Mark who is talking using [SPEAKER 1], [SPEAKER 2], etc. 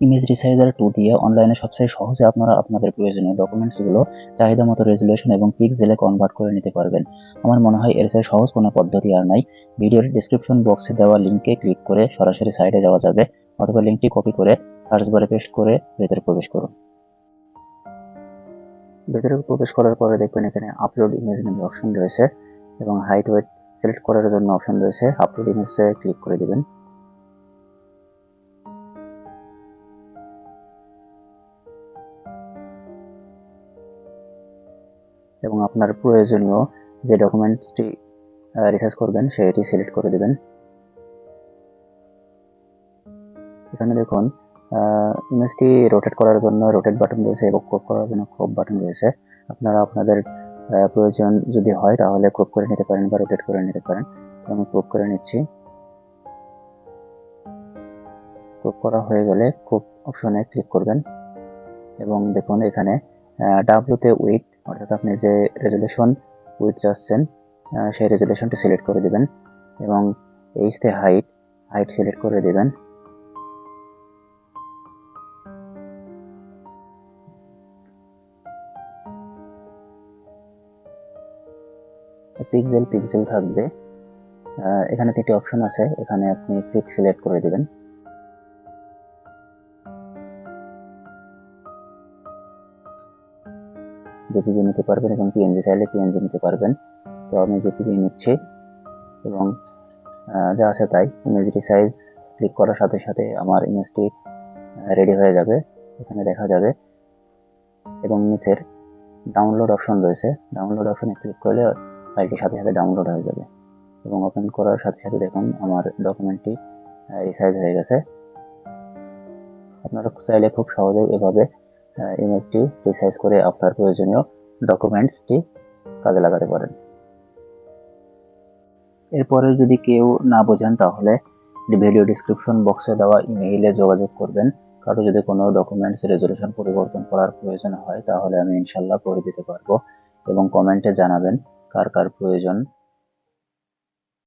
[SPEAKER 1] Image resizer two দিয়ে অনলাইনে সবচেয়ে সহজে আপনারা আপনাদের প্রয়োজনীয় ডকুমেন্টসগুলো চাহিদা মতো রেজুলেশন এবং পিক্সেলে কনভার্ট করে নিতে পারবেন। আমার মনে হয় এর চেয়ে সহজ কোনো পদ্ধতি আর নাই। ভিডিওর ডিসক্রিপশন বক্সে দেওয়া লিঙ্কে ক্লিক করে সরাসরি সাইটে যাওয়া যাবে, অথবা লিঙ্কটি কপি করে সার্চ বারে পেস্ট করে ভেতরে প্রবেশ করুন। ভেতরে প্রবেশ করার পরে দেখবেন এখানে আপলোড ইমেজ নামে অপশন রয়েছে এবং হাইট ওয়েট সিলেক্ট করার জন্য অপশন রয়েছে আপলোড ইমেজে ক্লিক করে দিবেন। এবং আপনার প্রয়োজনীয় যে ডকুমেন্টসটি রিসার্চ করবেন, সেটি সিলেক্ট করে দিবেন। এখানে দেখুন ইমেজটি রোটেট করার জন্য রোটেট বাটন রয়েছে এবং ক্রপ করার জন্য ক্রপ বাটন রয়েছে। আপনারা আপনাদের প্রয়োজন যদি হয়, তাহলে ক্রপ করে নিতে পারেন বা রোটেট করে নিতে পারেন। আমি ক্রপ করে নিচ্ছি। ক্রপ করা হয়ে গেলে ক্রপ অপশনে ক্লিক করবেন। এবং দেখুন, এখানে ডাব্লুতে উইথ অর্থাৎ আপনি যে রেজুলেশন উইথ চাচ্ছেন সেই রেজুলেশনটি সিলেক্ট করে দিবেন এবং এইচতে হাইট হাইট সিলেক্ট করে দেবেন। পিক্সেল পিক্সেল থাকবে। এখানে তিনটি অপশন আছে। এখানে আপনি ফিট সিলেক্ট করে দিবেন। জেপিজি নিতে পারবেন এবং পিএনজি চাইলে পিএনজি নিতে পারবেন। তো আমি জেপিজি নিচ্ছি এবং যা আছে তাই। ইমেজটি সাইজ ক্লিক করার সাথে সাথে আমার ইমেজটি রেডি হয়ে যাবে। এখানে দেখা যাবে। এবং নিচের ডাউনলোড অপশন রয়েছে। ডাউনলোড অপশনে ক্লিক করলে ফাইলটির সাথে সাথে ডাউনলোড হয়ে যাবে। এবং ওপেন করার সাথে সাথে দেখুন আমার ডকুমেন্টটি রিসাইজ হয়ে গেছে। আপনারা চাইলে খুব সহজেই এভাবে ইমেজটি রিসাইজ করে আপনার প্রয়োজনীয় ডকুমেন্টসটি কাজে লাগাতে পারেন। এরপরে যদি কেউ না বোঝেন, তাহলে ভিডিও ডিসক্রিপশন বক্সে দেওয়া ইমেইলে যোগাযোগ করবেন। কারও যদি কোনো ডকুমেন্টস রেজলিউশন পরিবর্তন করার প্রয়োজন হয়, তাহলে আমি ইনশাল্লাহ করে দিতে পারব এবং কমেন্টে জানাবেন কার কার প্রয়োজন